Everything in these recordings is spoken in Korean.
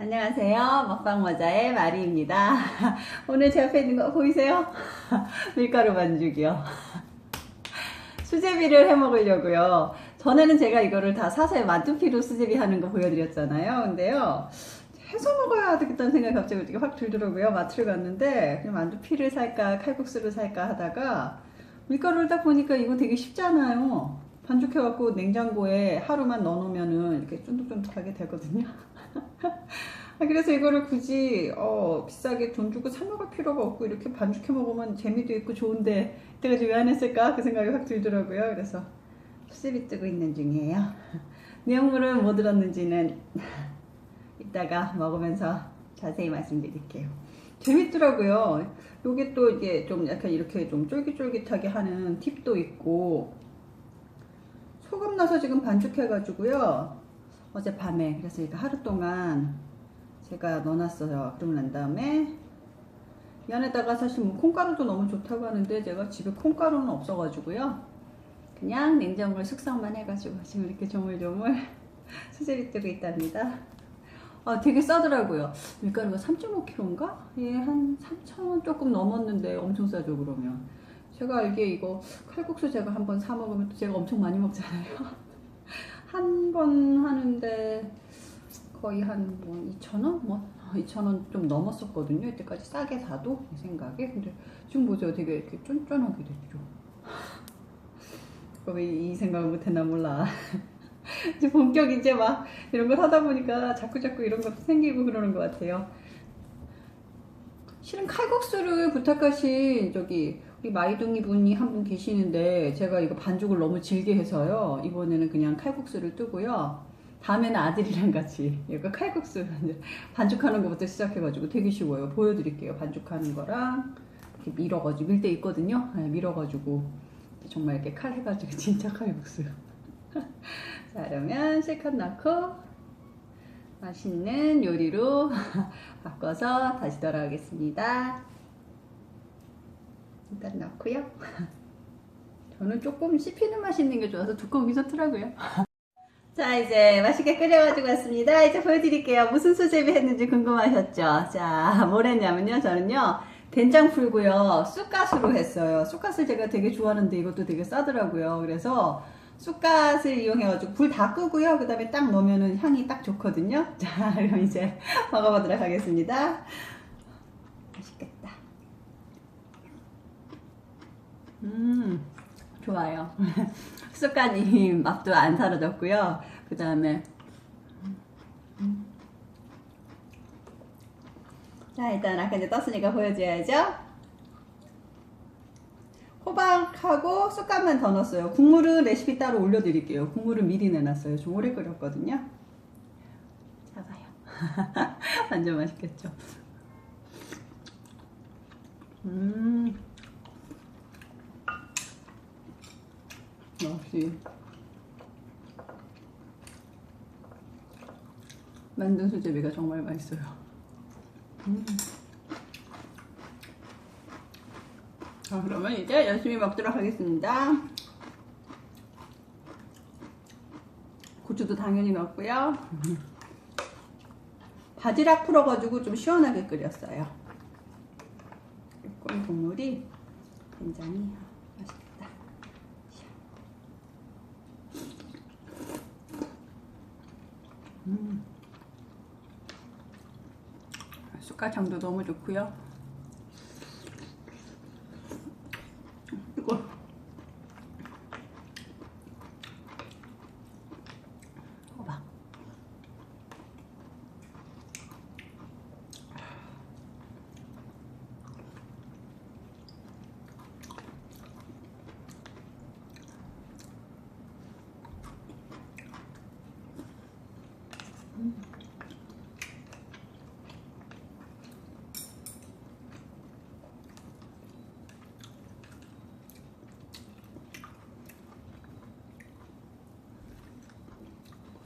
안녕하세요. 먹방 모자의 마리입니다. 오늘 제 앞에 있는 거 보이세요? 밀가루 반죽이요. 수제비를 해 먹으려고요. 전에는 제가 이거를 다 사서 만두피로 수제비 하는 거 보여드렸잖아요. 근데요. 해서 먹어야 되겠다는 생각이 갑자기 확 들더라고요. 마트를 갔는데 그냥 만두피를 살까 칼국수를 살까 하다가 밀가루를 딱 보니까 이거 되게 쉽잖아요. 반죽해갖고 냉장고에 하루만 넣어놓으면은 이렇게 쫀득쫀득하게 되거든요. 아, 그래서 이거를 굳이 어, 비싸게 돈 주고 사 먹을 필요가 없고 이렇게 반죽해 먹으면 재미도 있고 좋은데 이때까지 왜 안 했을까 그 생각이 확 들더라고요. 그래서 수제비 뜨고 있는 중이에요. 내용물은 뭐 들었는지는 이따가 먹으면서 자세히 말씀드릴게요. 재밌더라고요. 요게 또 이게 좀 약간 이렇게 좀 쫄깃쫄깃하게 하는 팁도 있고 소금 넣어서 지금 반죽해가지고요. 어젯밤에 그래서 이거 하루 동안 제가 넣어놨어요. 그러고 난 다음에 이 안에다가 사실 뭐 콩가루도 너무 좋다고 하는데 제가 집에 콩가루는 없어가지고요. 그냥 냉장고에 숙성만 해가지고 지금 이렇게 조물조물 수제비 뜨고 있답니다. 아, 되게 싸더라고요. 밀가루가 3.5kg인가? 예, 한 3,000원 조금 넘었는데 엄청 싸죠, 그러면. 제가 알기에 이거 칼국수 제가 한번 사 먹으면 또 제가 엄청 많이 먹잖아요. 한 번 하는데 거의 한 뭐 2,000원? 뭐 2,000원 좀 넘었었거든요. 이때까지 싸게 사도 제 생각에. 근데 지금 보세요. 되게 이렇게 쫀쫀하게 됐죠. 왜이 생각을 못했나 몰라. 이제 본격 이제 막 이런 걸 하다 보니까 자꾸 자꾸 이런 것도 생기고 그러는 것 같아요. 실은 칼국수를 부탁하신 저기 우리 마이둥이 분이 한 분 계시는데 제가 이거 반죽을 너무 질게 해서요. 이번에는 그냥 칼국수를 뜨고요. 다음에는 아들이랑 같이 이거 칼국수 반죽하는 것부터 시작해가지고 되게 쉬워요. 보여드릴게요. 반죽하는 거랑 이렇게 밀어가지고 밀 때 있거든요. 네, 밀어가지고 정말 이렇게 칼 해가지고 진짜 칼국수. 자 그러면 실컷 넣고 맛있는 요리로 바꿔서 다시 돌아오겠습니다. 일단 넣고요. 저는 조금 씹히는 맛이 있는 게 좋아서 두꺼운 게 좋더라고요. 자 이제 맛있게 끓여가지고 왔습니다. 이제 보여드릴게요. 무슨 수제비 했는지 궁금하셨죠? 자 뭘 했냐면요. 저는요. 된장 풀고요. 쑥갓으로 했어요. 쑥갓을 제가 되게 좋아하는데 이것도 되게 싸더라고요. 그래서 쑥갓을 이용해가지고 불 다 끄고요. 그 다음에 딱 넣으면은 향이 딱 좋거든요. 자, 그럼 이제 먹어보도록 하겠습니다. 맛있겠다. 음, 좋아요. 쑥갓이 맛도 안 사라졌고요. 그 다음에 자, 일단 아까 이제 떴으니까 보여줘야죠. 호박하고 쑥갓만 더 넣었어요. 국물은 레시피 따로 올려드릴게요. 국물은 미리 내놨어요. 좀 오래 끓였거든요. 작아요. 완전 맛있겠죠. 음. 역시. 만든 수제비가 정말 맛있어요. 음. 자, 그러면 이제 열심히 먹도록 하겠습니다. 고추도 당연히 넣었고요. 바지락 풀어가지고 좀 시원하게 끓였어요. 조금 국물이 굉장히 맛있겠다. 음. 쑥갓향도 너무 좋고요.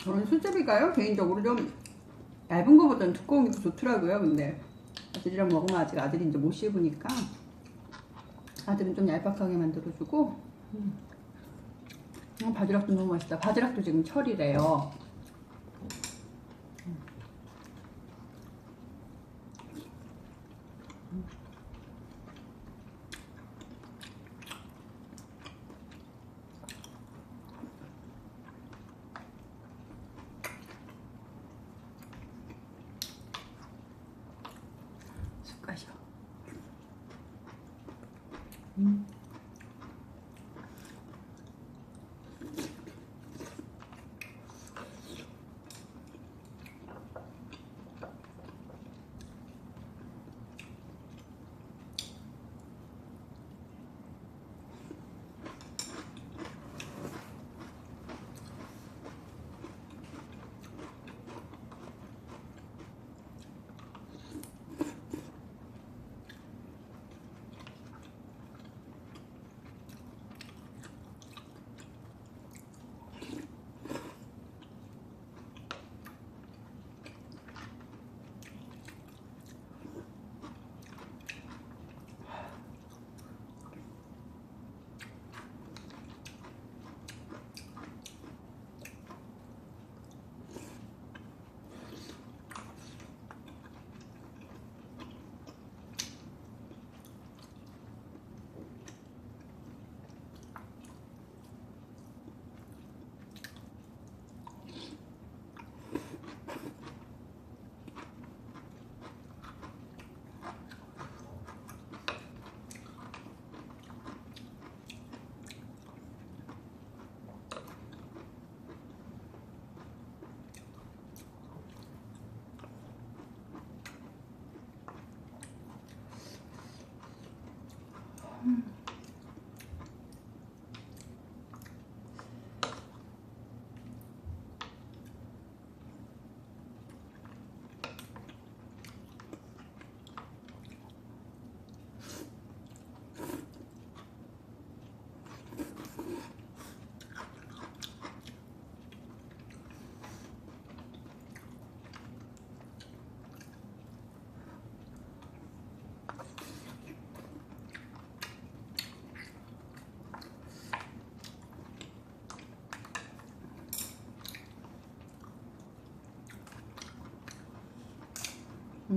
저는 수제비가요 개인적으로 좀 얇은 거보다는 두꺼운 게 좋더라고요 근데 아들이랑 먹으면 아직 아들이 이제 못 씹으니까 아들은 좀 얄팍하게 만들어주고 음. 음, 바지락도 너무 맛있다 바지락도 지금 철이래요 음.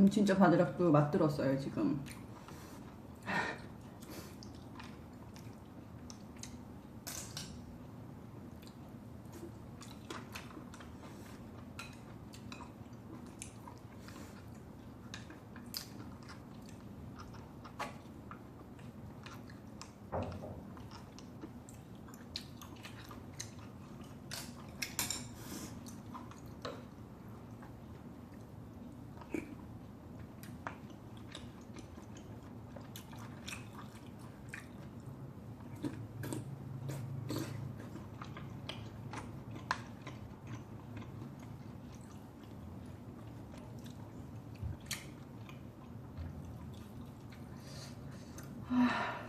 진짜 바지락도 맛 들었어요, 지금.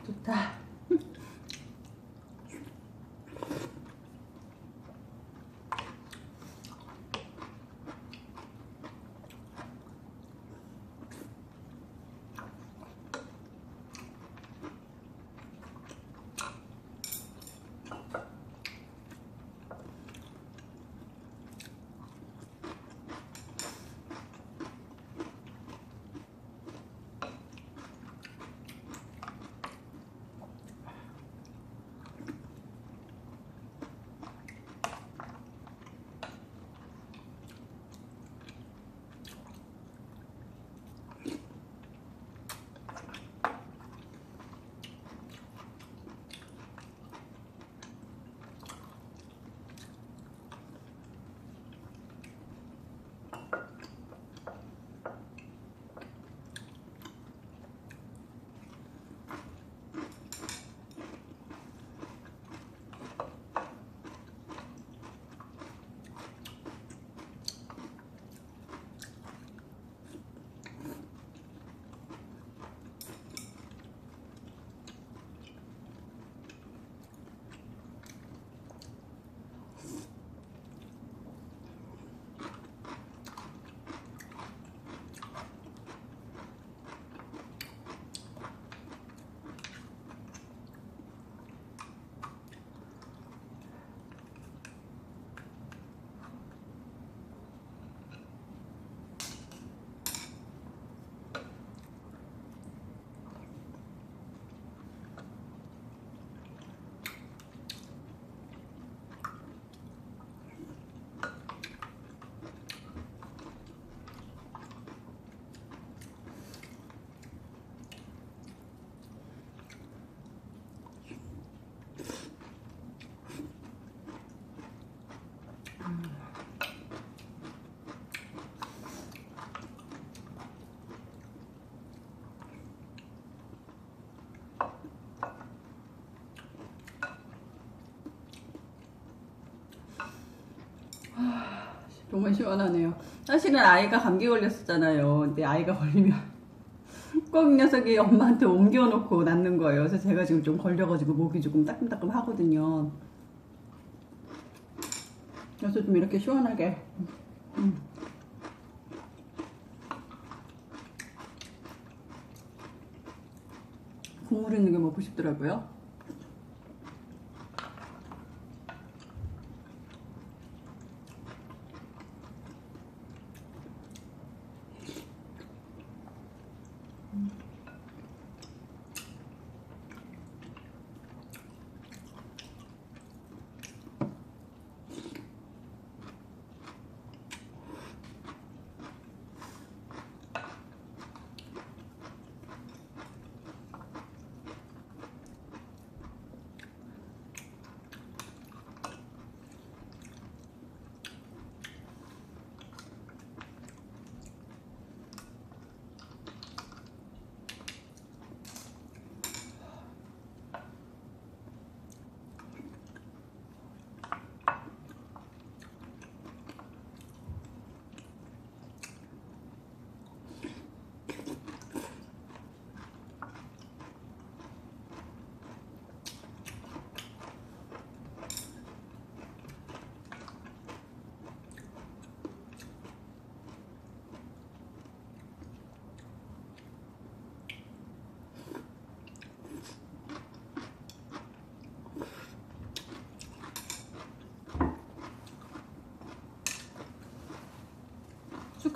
좋다. 정말 시원하네요. 사실은 아이가 감기 걸렸었잖아요. 근데 아이가 걸리면 꼭이 녀석이 엄마한테 옮겨놓고 낫는 거예요. 그래서 제가 지금 좀 걸려가지고 목이 조금 따끔따끔 하거든요. 그래서 좀 이렇게 시원하게. 음. 국물 있는 게 먹고 싶더라고요.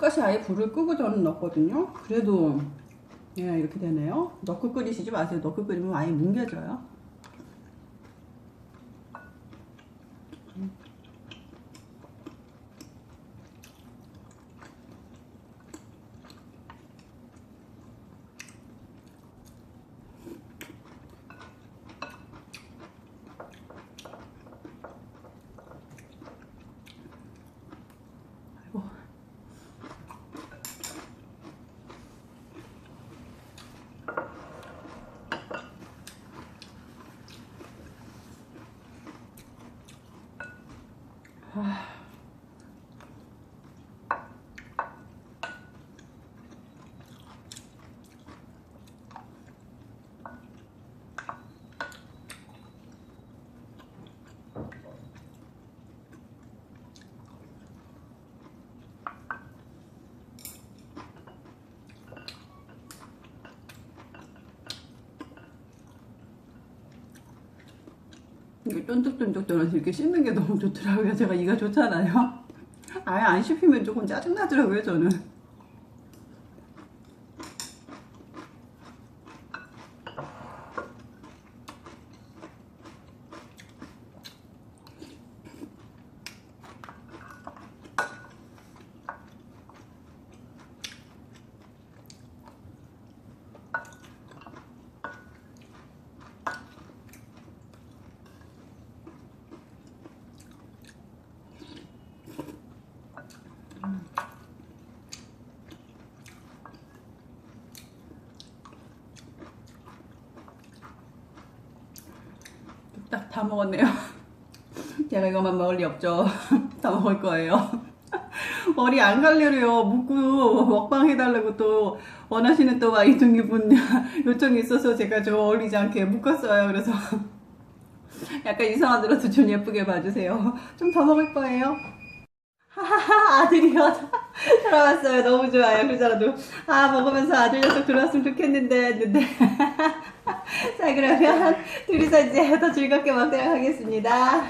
숯가시 아예 불을 끄고 저는 넣었거든요. 그래도 예, 이렇게 되네요. 넣고 끓이시지 마세요. 넣고 끓이면 아예 뭉개져요. 아이고. 이게 쫀득쫀득 떨어서 이렇게 씹는 게 너무 좋더라고요. 제가 이가 좋잖아요. 아예 안 씹히면 조금 짜증나더라고요, 저는. 딱 다 먹었네요. 제가 이것만 먹을 리 없죠. 다 먹을 거예요. 머리 안 갈래래요. 묻고 먹방 해달라고 또 원하시는 또 와이둥이분 요청이 있어서 제가 좀 어울리지 않게 묶었어요. 그래서 약간 이상하더라도 좀 예쁘게 봐주세요. 좀 더 먹을 거예요. 하하하 아들이요. 돌아왔어요. 너무 좋아요. 그러잖아도 아 먹으면서 아들 녀석 들어왔으면 좋겠는데 했는데 자 그러면 둘이서 이제 더 즐겁게 먹도록 하겠습니다.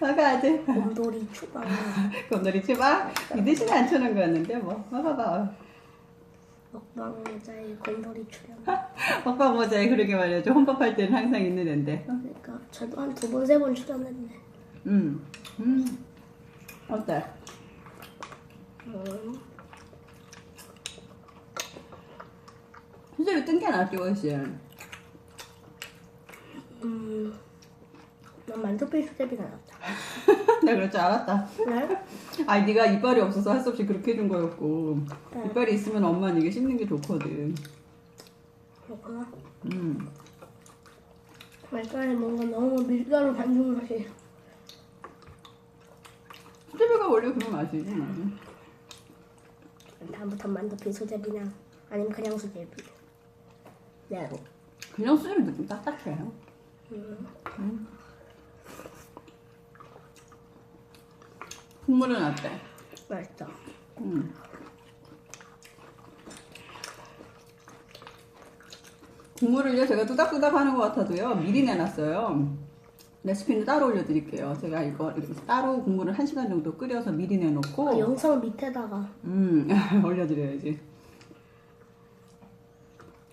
먹어 아들. 곰돌이 추가. 곰돌이 추박 믿으시면 안 추는 거였는데 뭐 먹어봐. 먹방 모자에 곰돌이 출연. 먹방 모자에 그러게 말이죠. 혼밥할 때는 항상 있는 앤데. 그러니까 저도 한 두 번 세 번 출연했네. 음, 음. 어때? 음, 수제비 뜬게 낫죠, 훨씬. 음, 난 만두피 수제비 나왔다. 내가 그럴 줄 알았다. 네? 아니 네가 이빨이 없어서 할 수 없이 그렇게 해준 거였고 네. 이빨이 있으면 엄마는 이게 씹는 게 좋거든. 그렇구나. 음. 말간에 뭔가 너무 밀가루 반죽 맛이. 수제비가 원래 그런 맛이지. 나는. 다음부터 만두피 수제비나 아니면 그냥 수제비. 네. 그냥 수제비도 좀 딱딱해요. 음, 국물은 어때? 맛있다. 음. 국물을요 제가 뚜닥뚜닥 하는 것 같아도요 미리 내놨어요. 레시피는 따로 올려드릴게요. 제가 이거 따로 국물을 1시간 정도 끓여서 미리 내놓고 아, 영상 밑에다가 음, 올려드려야지.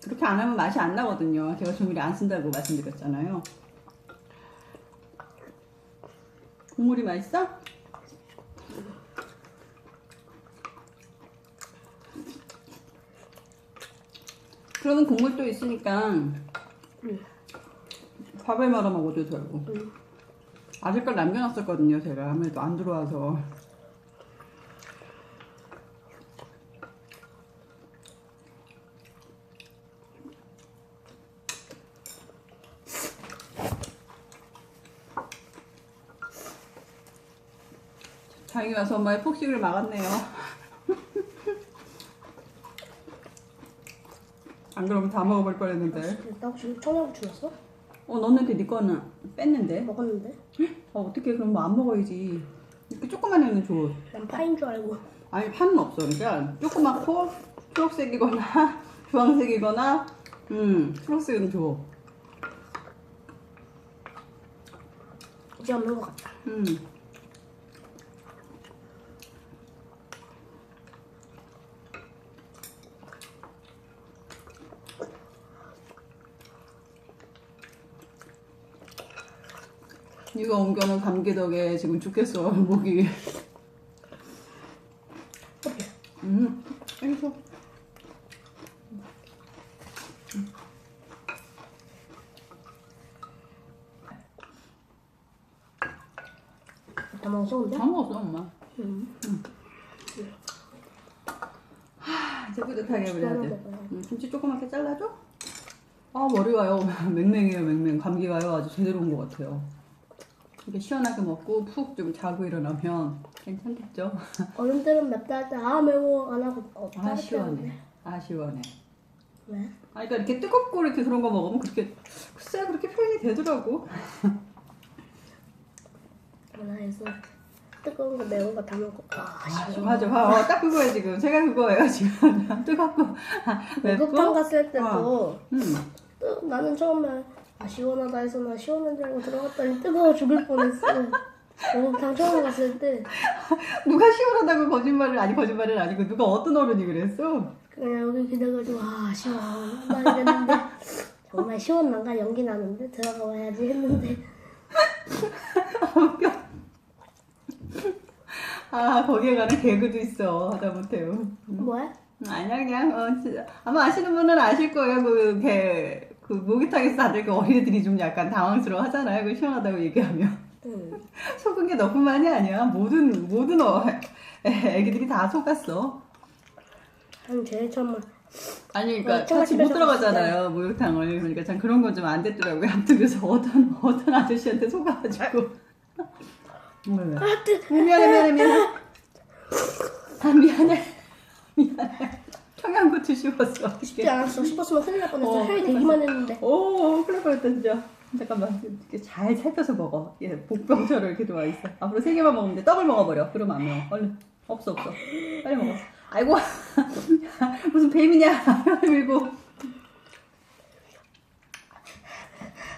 그렇게 안 하면 맛이 안 나거든요. 제가 조미료 안 쓴다고 말씀드렸잖아요. 국물이 맛있어? 그러면 국물도 있으니까 밥에 말아 먹어도 되고. 음. 아직 걸 남겨놨었거든요. 제가 아무래도 안 들어와서. 다행히 와서 엄마의 폭식을 막았네요. 안 그러면 다 먹어볼 뻔했는데. 나 혹시 청양고추 넣었어? 어 넣었는데 네 거는 뺐는데. 먹었는데? 어 어떻게 그럼 뭐 안 먹어야지. 이렇게 조그만 애는 줘. 난 파인 줄 알고. 아니 파는 없어. 그러니까 조그맣고 초록색이거나 주황색이거나 음 초록색은 줘. 이제 없는 것 같다. 음. 이거 옮겨놓은 감기 덕에 지금 죽겠어 목이. 음, 아이고. 다 먹었는데? 다 먹었어 엄마. 응. 아, 이제 뿌듯하게 그래야 돼. 음, 김치 조그맣게 잘라줘? 아 머리 와요. 맹맹해요 맹맹. 감기 와요. 아주 제대로 온 것 같아요. 이렇게 시원하게 먹고 푹 좀 자고 일어나면 괜찮겠죠? 어른들은 맵다 할 때 아 매워 안 하고 없다 아할 시원해. 아 시원해. 왜? 아 그러니까 이렇게 뜨겁고 이렇게 그런 거 먹으면 그렇게 글쎄 그렇게 표현이 되더라고. 전화해서 뜨거운 거 매운 거 다 먹고 아 아, 시원 맞아, 맞아. 어, 딱 그거예요 지금. 제가 그거예요 지금. 뜨겁고 아, 목욕탕 맵고. 갔을 때도 음. 뜨- 나는 처음에 아 시원하다 해서 나 시원한 줄 알고 들어갔더니 뜨거워 죽을 뻔했어 목욕탕 처음 갔을 때 누가 시원하다고 거짓말을 아니 거짓말은 아니고 누가 어떤 어른이 그랬어? 그냥 여기 기대가지고 아 시원하다 이랬는데 정말 시원한가 연기 나는데 들어가 봐야지 했는데 아 거기에 가는 개그도 있어 하다못해요. 음. 뭐야? 아니야 그냥 어, 진짜. 아마 아시는 분은 아실 거예요 그 개 그 목욕탕에서 다들 그 어린애들이 좀 약간 당황스러워 하잖아요. 그 시원하다고 얘기하면 응. 속은 게 너뿐만이 아니야. 모든 모든 어, 애- 애기들이 다 속았어. 한 제일 처음 아니 어, 그러니까 같이 못 들어가잖아요 목욕탕을 그러니까 참 그런 건 좀 안 됐더라고요. 아무튼 그래서 어떤 어떤 아저씨한테 속아가지고 왜 왜? 아 뜨. 미안해 미안해 미안해 아 미안해 미안해 청양 고추 씹었어 쉽지 않았어. 씹었으면 큰일 날 뻔했어. 어, 큰일 되기만 했는데. 오 큰일 날 뻔했다 진짜 잠깐만. 이렇게 잘 살펴서 먹어. 얘 복병처럼 이렇게 들어와 있어. 앞으로 세 개만 먹으면 돼. 떡을 먹어버려. 그러면 안 매워 얼른. 없어 없어. 빨리 먹어. 아이고. 무슨 뱀이냐. 밀고.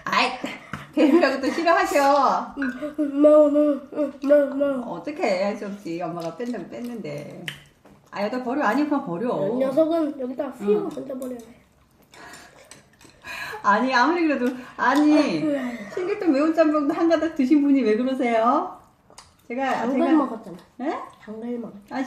아이 뱀이라고 또 싫어하셔. 매워 매워 응, 매워 매워 어떻게 할수 없지. 엄마가 뺀다고 뺐는데 아 여기다 버려. 아니 그냥 버려. 이 녀석은 여기다 휘어 던져버려야 돼. 아니 아무리 그래도 아니 신길동 매운 짬뽕도 한 가닥 드신 분이 왜 그러세요? 제가 당근 제가 먹었잖아. 예? 당근 먹었 아